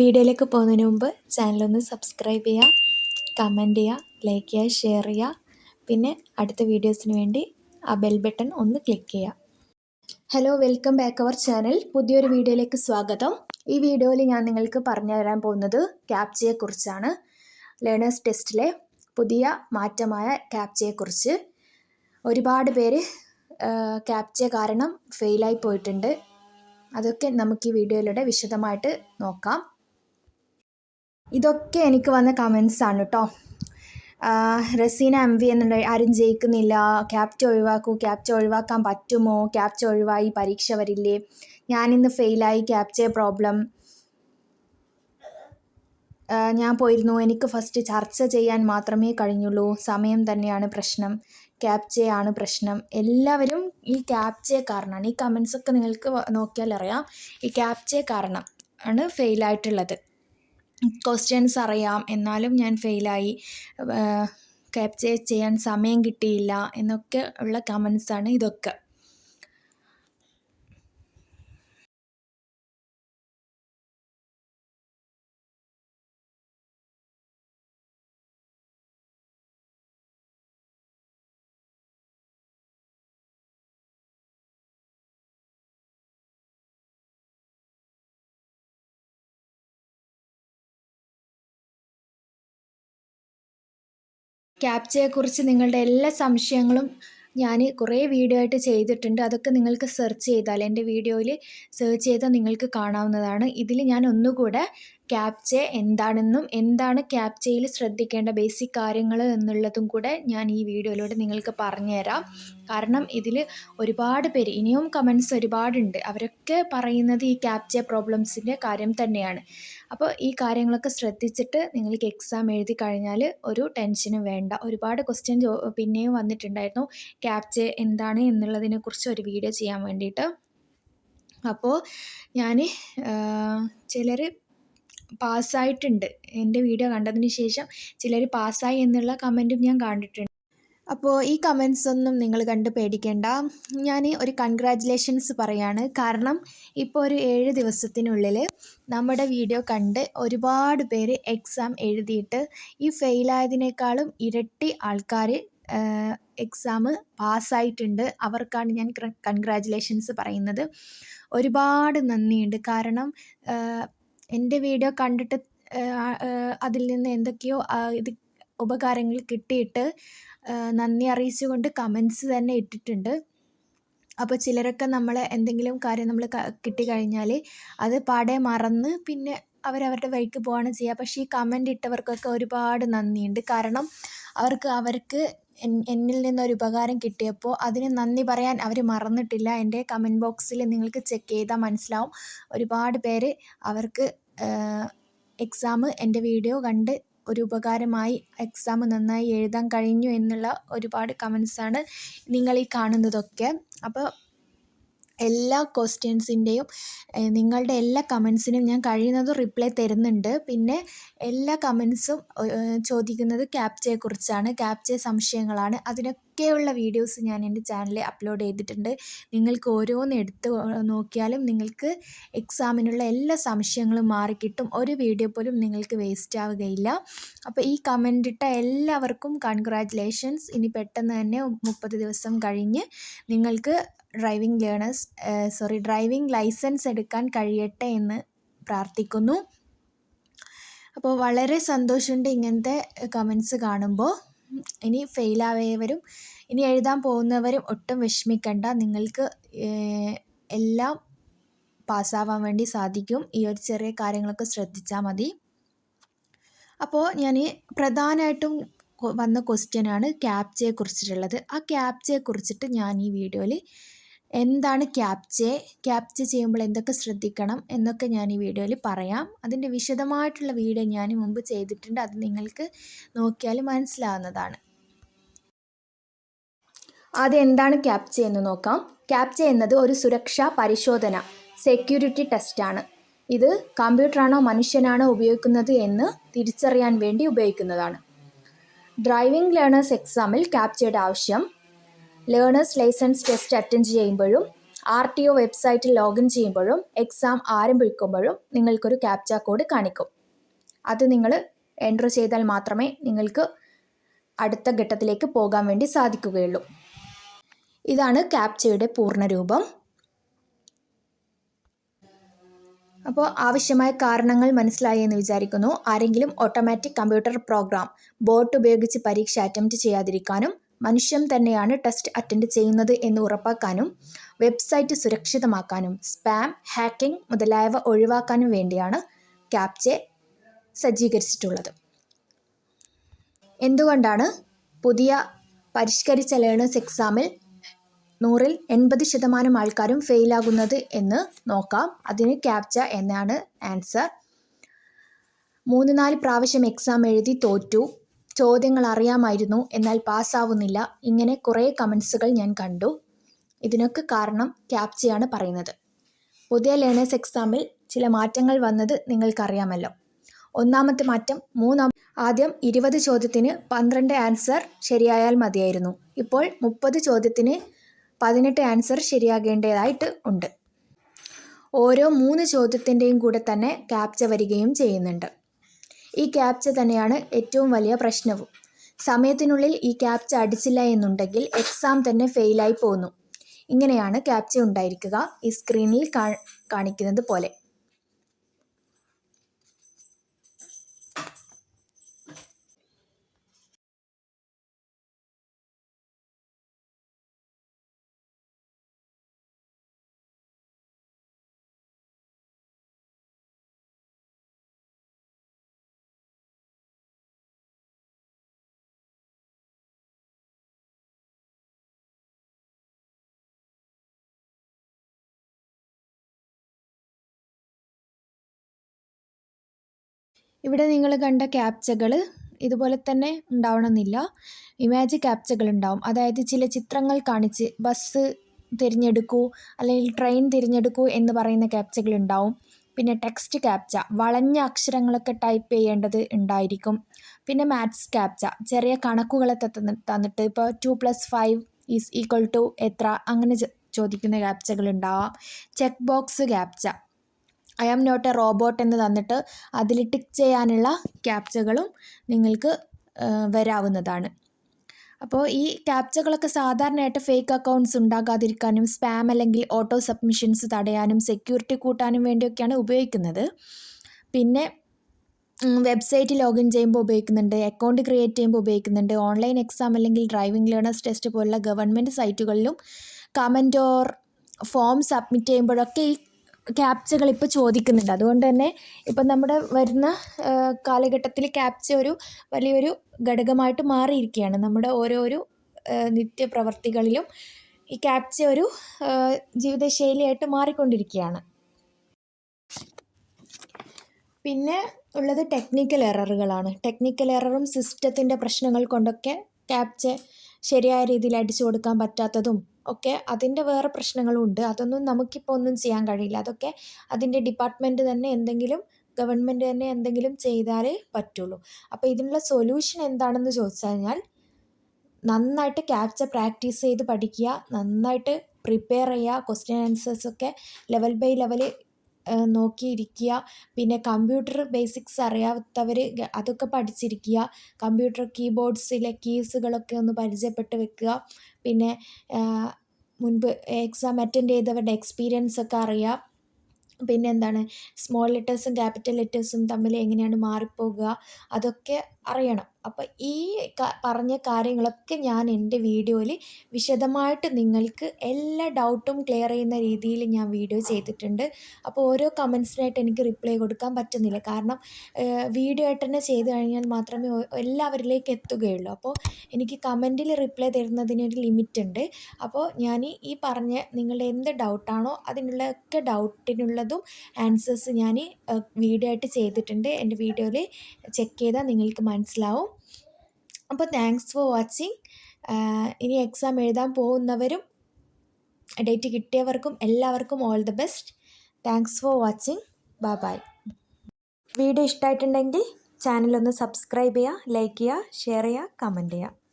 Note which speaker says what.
Speaker 1: വീഡിയോയിലേക്ക് പോകുന്നതിന് മുമ്പ് ചാനലൊന്ന് സബ്സ്ക്രൈബ് ചെയ്യുക കമന്റ് ചെയ്യുക ലൈക്ക് ചെയ്യുക ഷെയർ ചെയ്യുക. പിന്നെ അടുത്ത വീഡിയോസിന് വേണ്ടി ആ ബെൽ ബട്ടൺ ഒന്ന് ക്ലിക്ക് ചെയ്യുക. Hello welcome back our channel പുതിയൊരു വീഡിയോയിലേക്ക് സ്വാഗതം. ഈ വീഡിയോയിൽ ഞാൻ നിങ്ങൾക്ക് പറഞ്ഞു തരാൻ പോകുന്നത് ക്യാപ്ചയെക്കുറിച്ചാണ് ലേണേഴ്സ് ടെസ്റ്റിലെ പുതിയ മാറ്റമായ ക്യാപ്ചയെക്കുറിച്ച് ഒരുപാട് പേര് ക്യാപ്ച കാരണം ഫെയിലായി പോയിട്ടുണ്ട്. അതൊക്കെ നമുക്ക് ഈ വീഡിയോയിലൂടെ വിശദമായിട്ട് നോക്കാം. ഇതൊക്കെ എനിക്ക് വന്ന കമൻസാണ് കേട്ടോ റസീന എം വി എന്നുണ്ട് ആരും ജയിക്കുന്നില്ല. ക്യാപ്റ്റ ഒഴിവാക്കൂ. ക്യാപ്റ്റ ഒഴിവാക്കാൻ പറ്റുമോ? ക്യാപ്റ്റ ഒഴിവായി. പരീക്ഷ വരില്ലേ? ഞാനിന്ന് ഫെയിലായി ക്യാപ്ച പ്രോബ്ലം ഞാൻ പോയിരുന്നു. എനിക്ക് ഫസ്റ്റ് ചർച്ച ചെയ്യാൻ മാത്രമേ കഴിഞ്ഞുള്ളൂ. സമയം തന്നെയാണ് പ്രശ്നം. ക്യാപ്ചയാണ് പ്രശ്നം. എല്ലാവരും ഈ ക്യാപ്ചയെ കാരണമാണ്. ഈ കമൻസൊക്കെ നിങ്ങൾക്ക് നോക്കിയാൽ അറിയാം. ഈ ക്യാപ്ചയെ കാരണം ആണ് ഫെയിലായിട്ടുള്ളത് ക്വസ്റ്റ്യൻസ് അറിയാം. എന്നാലും ഞാൻ ഫെയിലായി ക്യാപ്ചേ ചെയ്യാൻ സമയം കിട്ടിയില്ല. എന്നൊക്കെ ഉള്ള കമൻസാണ് ഇതൊക്കെ. ക്യാപ്ചയെക്കുറിച്ച് നിങ്ങളുടെ എല്ലാ സംശയങ്ങളും ഞാൻ കുറേ വീഡിയോ ആയിട്ട് ചെയ്തിട്ടുണ്ട്. അതൊക്കെ നിങ്ങൾക്ക് സെർച്ച് ചെയ്താൽ എന്റെ വീഡിയോയിൽ സെർച്ച് ചെയ്താൽ നിങ്ങൾക്ക് കാണാവുന്നതാണ്. ഇതിൽ ഞാൻ ഒന്നുകൂടെ ക്യാപ്ച എന്താണെന്നും എന്താണ് ക്യാപ്ചയിൽ ശ്രദ്ധിക്കേണ്ട ബേസിക് കാര്യങ്ങൾ എന്നുള്ളതും കൂടെ ഞാൻ ഈ വീഡിയോയിലൂടെ നിങ്ങൾക്ക് പറഞ്ഞുതരാം. കാരണം ഇതിൽ ഒരുപാട് പേര് ഇനിയും കമൻസ് ഒരുപാടുണ്ട്. അവരൊക്കെ പറയുന്നത് ഈ ക്യാപ്ച പ്രോബ്ലംസിന്റെ കാര്യം തന്നെയാണ്. അപ്പോൾ ഈ കാര്യങ്ങളൊക്കെ ശ്രദ്ധിച്ചിട്ട് നിങ്ങൾക്ക് എക്സാം എഴുതി കഴിഞ്ഞാൽ ഒരു ടെൻഷനും വേണ്ട. ഒരുപാട് ക്വസ്റ്റ്യൻ പിന്നെയും വന്നിട്ടുണ്ടായിരുന്നു. ക്യാപ്ച എന്താണ് എന്നുള്ളതിനെക്കുറിച്ച് ഒരു വീഡിയോ ചെയ്യാൻ വേണ്ടിയിട്ട്. അപ്പോൾ ഞാൻ ചിലർ പാസ്സായിട്ടുണ്ട്. എന്റെ വീഡിയോ കണ്ടതിന് ശേഷം ചിലർ പാസ്സായി എന്നുള്ള കമന്റും ഞാൻ കണ്ടിട്ടുണ്ട്. അപ്പോൾ ഈ കമൻസ് ഒന്നും നിങ്ങൾ കണ്ട് പേടിക്കേണ്ട. ഞാൻ ഒരു കൺഗ്രാജുലേഷൻസ് പറയാണ്. കാരണം ഇപ്പോൾ ഒരു ഏഴ് ദിവസത്തിനുള്ളിൽ നമ്മുടെ വീഡിയോ കണ്ട് ഒരുപാട് പേര് എക്സാം എഴുതിയിട്ട് ഈ ഫെയിലായതിനേക്കാളും ഇരട്ടി ആൾക്കാർ എക്സാം പാസ്സായിട്ടുണ്ട്. അവർക്കാണ് ഞാൻ കൺഗ്രാജുലേഷൻസ് പറയുന്നത്. ഒരുപാട് നന്ദിയുണ്ട്. കാരണം എന്റെ വീഡിയോ കണ്ടിട്ട് അതിൽ നിന്ന് എന്തൊക്കെയോ ഇത് ഉപകാരങ്ങൾ കിട്ടിയിട്ട് നന്ദി അറിയിച്ചുകൊണ്ട് കമൻസ് തന്നെ ഇട്ടിട്ടുണ്ട്. അപ്പോൾ ചിലരൊക്കെ നമ്മളെ എന്തെങ്കിലും കാര്യം നമ്മൾ കിട്ടിക്കഴിഞ്ഞാൽ അത് പാടെ മറന്ന് പിന്നെ അവരവരുടെ വഴിക്ക് പോവാണ് ചെയ്യുക പക്ഷേ ഈ കമന്റ് ഇട്ടവർക്കൊക്കെ ഒരുപാട് നന്ദിയുണ്ട്. കാരണം അവർക്ക് അവർക്ക് എന്നിൽ നിന്നൊരു ഉപകാരം കിട്ടിയപ്പോൾ അതിന് നന്ദി പറയാൻ അവർ മറന്നിട്ടില്ല. എന്റെ കമന്റ് ബോക്സിൽ നിങ്ങൾക്ക് ചെക്ക് ചെയ്താൽ മനസ്സിലാവും. ഒരുപാട് പേര് അവർക്ക് എക്സാം എന്റെ വീഡിയോ കണ്ട് ഒരു ഉപകാരമായി എക്സാം നന്നായി എഴുതാൻ കഴിഞ്ഞു എന്നുള്ള ഒരുപാട് കമൻസാണ് നിങ്ങൾ ഈ കാണുന്നതൊക്കെ. അപ്പോൾ എല്ലാ ക്വസ്റ്റ്യൻസിന്റെയും നിങ്ങളുടെ എല്ലാ കമൻസിനും ഞാൻ കഴിയുന്നതും റിപ്ലൈ തരുന്നുണ്ട്. പിന്നെ എല്ലാ കമൻസും ചോദിക്കുന്നത് ക്യാപ്ചയെക്കുറിച്ചാണ് ക്യാപ്ചെ സംശയങ്ങളാണ്. അതിനൊക്കെയുള്ള വീഡിയോസ് ഞാൻ എന്റെ ചാനലിൽ അപ്ലോഡ് ചെയ്തിട്ടുണ്ട്. നിങ്ങൾക്ക് ഓരോന്ന് എടുത്ത് നോക്കിയാലും നിങ്ങൾക്ക് എക്സാമിനുള്ള എല്ലാ സംശയങ്ങളും മാറിക്കിട്ടും. ഒരു വീഡിയോ പോലും നിങ്ങൾക്ക് വേസ്റ്റ് ആവുകയില്ല. അപ്പോൾ ഈ കമന്റ് ഇട്ട എല്ലാവർക്കും കൺഗ്രാറ്റുലേഷൻസ് ഇനി പെട്ടെന്ന് തന്നെ മുപ്പത് ദിവസം കഴിഞ്ഞ് നിങ്ങൾക്ക് driving learners sorry driving licence എടുക്കാൻ കഴിയട്ടെ എന്ന് പ്രാർത്ഥിക്കുന്നു. അപ്പോൾ വളരെ സന്തോഷമുണ്ട് ഇങ്ങനത്തെ കമൻസ് കാണുമ്പോൾ. ഇനി ഫെയിലായവരും ഇനി എഴുതാൻ പോകുന്നവരും ഒട്ടും വിഷമിക്കണ്ട. നിങ്ങൾക്ക് എല്ലാം പാസ്സാവാൻ വേണ്ടി സാധിക്കും. ഈ ഒരു ചെറിയ കാര്യങ്ങളൊക്കെ ശ്രദ്ധിച്ചാൽ മതി. അപ്പോൾ ഞാൻ പ്രധാനമായിട്ടും വന്ന ക്വസ്റ്റ്യനാണ് ക്യാപ്ചയെ കുറിച്ചിട്ടുള്ളത്. ആ ക്യാപ്ചയെ കുറിച്ചിട്ട് ഞാൻ ഈ വീഡിയോയിൽ എന്താണ് ക്യാപ്ചെ? ക്യാപ്ച ചെയ്യുമ്പോൾ എന്തൊക്കെ ശ്രദ്ധിക്കണം എന്നൊക്കെ ഞാൻ ഈ വീഡിയോയിൽ പറയാം. അതിന്റെ വിശദമായിട്ടുള്ള വീഡിയോ ഞാൻ മുമ്പ് ചെയ്തിട്ടുണ്ട്. അത് നിങ്ങൾക്ക് നോക്കിയാൽ മനസ്സിലാവുന്നതാണ്. ആദ്യം എന്താണ് ക്യാപ്ച എന്ന് നോക്കാം. ക്യാപ്ച എന്നത് ഒരു സുരക്ഷാ പരിശോധന സെക്യൂരിറ്റി ടെസ്റ്റാണ് ഇത് കമ്പ്യൂട്ടറാണോ മനുഷ്യനാണോ ഉപയോഗിക്കുന്നത് എന്ന് തിരിച്ചറിയാൻ വേണ്ടി ഉപയോഗിക്കുന്നതാണ്. ഡ്രൈവിംഗ് ലേണേഴ്സ് എക്സാമിൽ ക്യാപ്ചയുടെ ആവശ്യം ലേണേഴ്സ് ലൈസൻസ് ടെസ്റ്റ് അറ്റൻഡ് ചെയ്യുമ്പോഴും ആർ ടി ഒ വെബ്സൈറ്റിൽ ലോഗിൻ ചെയ്യുമ്പോഴും എക്സാം ആരംഭിക്കുമ്പോഴും നിങ്ങൾക്കൊരു ക്യാപ്ച കോഡ് കാണിക്കും. അത് നിങ്ങൾ എന്റർ ചെയ്താൽ മാത്രമേ നിങ്ങൾക്ക് അടുത്ത ഘട്ടത്തിലേക്ക് പോകാൻ വേണ്ടി സാധിക്കുകയുള്ളൂ. ഇതാണ് ക്യാപ്ചയുടെ പൂർണരൂപം. അപ്പോൾ ആവശ്യമായ കാരണങ്ങൾ മനസ്സിലായി എന്ന് വിചാരിക്കുന്നു. ആരെങ്കിലും ഓട്ടോമാറ്റിക് കമ്പ്യൂട്ടർ പ്രോഗ്രാം ബോട്ട് ഉപയോഗിച്ച് പരീക്ഷ അറ്റംപ്റ്റ് ചെയ്യാതിരിക്കാനും മനുഷ്യൻ തന്നെയാണ് ടെസ്റ്റ് അറ്റൻഡ് ചെയ്യുന്നത് എന്ന് ഉറപ്പാക്കാനും വെബ്സൈറ്റ് സുരക്ഷിതമാക്കാനും സ്പാം ഹാക്കിംഗ് മുതലായവ ഒഴിവാക്കാനും വേണ്ടിയാണ് ക്യാപ്ചെ സജ്ജീകരിച്ചിട്ടുള്ളത്. എന്തുകൊണ്ടാണ് പുതിയ പരിഷ്കരിച്ച ലേണേഴ്സ് എക്സാമിൽ നൂറിൽ എൺപത് ശതമാനം ആൾക്കാരും ഫെയിലാകുന്നത് എന്ന് നോക്കാം. അതിന് ക്യാപ്ച എന്നാണ് ആൻസർ. മൂന്ന് നാല് പ്രാവശ്യം എക്സാം എഴുതി തോറ്റു. ചോദ്യങ്ങൾ അറിയാമായിരുന്നു എന്നാൽ പാസ്സാവുന്നില്ല. ഇങ്ങനെ കുറേ കമൻസുകൾ ഞാൻ കണ്ടു. ഇതിനൊക്കെ കാരണം ക്യാപ്ചയാണ് പറയുന്നത്. പുതിയ ലേണേഴ്സ് എക്സാമിൽ ചില മാറ്റങ്ങൾ വന്നത് നിങ്ങൾക്കറിയാമല്ലോ. ഒന്നാമത്തെ മാറ്റം മൂന്നാം ആദ്യം ഇരുപത് ചോദ്യത്തിന് പന്ത്രണ്ട് ആൻസർ ശരിയായാൽ മതിയായിരുന്നു. ഇപ്പോൾ മുപ്പത് ചോദ്യത്തിന് പതിനെട്ട് ആൻസർ ശരിയാകേണ്ടതായിട്ട് ഉണ്ട്. ഓരോ മൂന്ന് ചോദ്യത്തിന്റെയും കൂടെ തന്നെ ക്യാപ്ച വരികയും ചെയ്യുന്നുണ്ട്. ഈ ക്യാപ്ച തന്നെയാണ് ഏറ്റവും വലിയ പ്രശ്നവും. സമയത്തിനുള്ളിൽ ഈ ക്യാപ്ച അടിച്ചില്ല എന്നുണ്ടെങ്കിൽ എക്സാം തന്നെ ഫെയിലായി പോകുന്നു ഇങ്ങനെയാണ് ക്യാപ്ച ഉണ്ടായിരിക്കുക ഈ സ്ക്രീനിൽ കാണിക്കുന്നത് പോലെ. ഇവിടെ നിങ്ങൾ കണ്ട ക്യാപ്ചകൾ ഇതുപോലെ തന്നെ ഉണ്ടാവണമെന്നില്ല. ഇമാജ് ക്യാപ്ചകൾ ഉണ്ടാവും അതായത് ചില ചിത്രങ്ങൾ കാണിച്ച് ബസ് തിരഞ്ഞെടുക്കൂ അല്ലെങ്കിൽ ട്രെയിൻ തിരഞ്ഞെടുക്കൂ എന്ന് പറയുന്ന ക്യാപ്ചകൾ ഉണ്ടാവും. പിന്നെ ടെക്സ്റ്റ് ക്യാപ്ച വളഞ്ഞ അക്ഷരങ്ങളൊക്കെ ടൈപ്പ് ചെയ്യേണ്ടത് ഉണ്ടായിരിക്കും. പിന്നെ മാത്സ് ക്യാപ്ച ചെറിയ കണക്കുകളെ തന്നിട്ട് ഇപ്പോൾ two plus five is equal to എത്ര? അങ്ങനെ ചോദിക്കുന്ന ക്യാപ്ചകൾ ഉണ്ടാവാം. Check box captcha I am not a robot എന്ന് തന്നിട്ട് അതിൽ ടിക്ക് ചെയ്യാനുള്ള ക്യാപ്ചകളും നിങ്ങൾക്ക് വരാവുന്നതാണ്. അപ്പോൾ ഈ ക്യാപ്ചകളൊക്കെ സാധാരണയായിട്ട് ഫേക്ക് അക്കൗണ്ട്സ് ഉണ്ടാകാതിരിക്കാനും സ്പാം അല്ലെങ്കിൽ ഓട്ടോ സബ്മിഷൻസ് തടയാനും സെക്യൂരിറ്റി കൂട്ടാനും വേണ്ടിയൊക്കെയാണ് ഉപയോഗിക്കുന്നത്. പിന്നെ വെബ്സൈറ്റ് ലോഗിൻ ചെയ്യുമ്പോൾ ഉപയോഗിക്കുന്നുണ്ട് അക്കൗണ്ട് ക്രിയേറ്റ് ചെയ്യുമ്പോൾ ഉപയോഗിക്കുന്നുണ്ട് ഓൺലൈൻ എക്സാം അല്ലെങ്കിൽ ഡ്രൈവിംഗ് ലേണേഴ്സ് ടെസ്റ്റ് പോലുള്ള ഗവൺമെന്റ് സൈറ്റുകളിലും കമന്റ് ഓർ ഫോം സബ്മിറ്റ് ചെയ്യുമ്പോഴൊക്കെ ഈ ക്യാപ്ചകൾ ഇപ്പോൾ ചോദിക്കുന്നുണ്ട്. അതുകൊണ്ട് തന്നെ ഇപ്പം നമ്മുടെ വരുന്ന കാലഘട്ടത്തിൽ ക്യാപ്ച ഒരു വലിയൊരു ഘടകമായിട്ട് മാറിയിരിക്കുകയാണ്. നമ്മുടെ ഓരോരോ നിത്യപ്രവർത്തികളിലും ഈ ക്യാപ്ച ഒരു ജീവിതശൈലിയായിട്ട് മാറിക്കൊണ്ടിരിക്കുകയാണ്. പിന്നെ ഉള്ളത് ടെക്നിക്കൽ എററുകളാണ് ടെക്നിക്കൽ എററും സിസ്റ്റത്തിന്റെ പ്രശ്നങ്ങൾ കൊണ്ടൊക്കെ ക്യാപ്ച ശരിയായ രീതിയിൽ അടിച്ചു കൊടുക്കാൻ പറ്റാത്തതും ഒക്കെ അതിന്റെ വേറെ പ്രശ്നങ്ങളും ഉണ്ട്. അതൊന്നും നമുക്കിപ്പോൾ ഒന്നും ചെയ്യാൻ കഴിയില്ല. അതൊക്കെ അതിന്റെ ഡിപ്പാർട്ട്മെന്റ് തന്നെ എന്തെങ്കിലും ഗവൺമെന്റ് തന്നെ എന്തെങ്കിലും ചെയ്താലേ പറ്റുള്ളൂ. അപ്പോൾ ഇതിനുള്ള സൊല്യൂഷൻ എന്താണെന്ന് ചോദിച്ചു കഴിഞ്ഞാൽ നന്നായിട്ട് ക്യാപ്ച പ്രാക്ടീസ് ചെയ്ത് പഠിക്കുക നന്നായിട്ട് പ്രിപ്പയർ ചെയ്യുക ക്വസ്റ്റ്യൻ ആൻസേഴ്സൊക്കെ ലെവൽ ബൈ ലെവൽ നോക്കിയിരിക്കുക. പിന്നെ കമ്പ്യൂട്ടർ ബേസിക്സ് അറിയാത്തവർ അതൊക്കെ പഠിച്ചിരിക്കുക. കമ്പ്യൂട്ടർ കീബോർഡ്സിലെ കീസുകളൊക്കെ ഒന്ന് പരിചയപ്പെട്ട് വെക്കുക. പിന്നെ മുൻപ് എക്സാം അറ്റൻഡ് ചെയ്തവരുടെ എക്സ്പീരിയൻസ് ഒക്കെ അറിയുക. പിന്നെ എന്താണ് സ്മോൾ ലെറ്റേഴ്സും ക്യാപിറ്റൽ ലെറ്റേഴ്സും തമ്മിൽ എങ്ങനെയാണ് മാറിപ്പോകുക. അതൊക്കെ അറിയണം. അപ്പോൾ ഈ പറഞ്ഞ കാര്യങ്ങളൊക്കെ ഞാൻ എന്റെ വീഡിയോയിൽ വിശദമായിട്ട് നിങ്ങൾക്ക് എല്ലാ ഡൗട്ടും ക്ലിയർ ചെയ്യുന്ന രീതിയിൽ ഞാൻ വീഡിയോ ചെയ്തിട്ടുണ്ട്. അപ്പോൾ ഓരോ കമൻസിനായിട്ട് എനിക്ക് റിപ്ലൈ കൊടുക്കാൻ പറ്റുന്നില്ല. കാരണം വീഡിയോ ആയിട്ട് തന്നെ ചെയ്ത് കഴിഞ്ഞാൽ മാത്രമേ എല്ലാവരിലേക്ക് എത്തുകയുള്ളൂ. അപ്പോൾ എനിക്ക് കമന്റിൽ റിപ്ലൈ തരുന്നതിനൊരു ലിമിറ്റ് ഉണ്ട് അപ്പോൾ ഞാൻ ഈ പറഞ്ഞ നിങ്ങളുടെ എന്ത് ഡൗട്ടാണോ അതിനുള്ളൊക്കെ ഡൗട്ടിനുള്ളതും ആൻസേഴ്സ് ഞാൻ വീഡിയോ ആയിട്ട് ചെയ്തിട്ടുണ്ട്. എന്റെ വീഡിയോയിൽ ചെക്ക് ചെയ്താൽ നിങ്ങൾക്ക് മനസ്സിലാവും. അപ്പോൾ താങ്ക്സ് ഫോർ വാച്ചിങ് ഇനി എക്സാം എഴുതാൻ പോകുന്നവരും ഡേറ്റ് കിട്ടിയവർക്കും എല്ലാവർക്കും all the best thanks for watching bye bye video ഇഷ്ടമായിട്ടുണ്ടെങ്കിൽ ചാനലൊന്ന് സബ്സ്ക്രൈബ് ചെയ്യുക ലൈക്ക് ചെയ്യുക ഷെയർ ചെയ്യുക കമന്റ് ചെയ്യുക.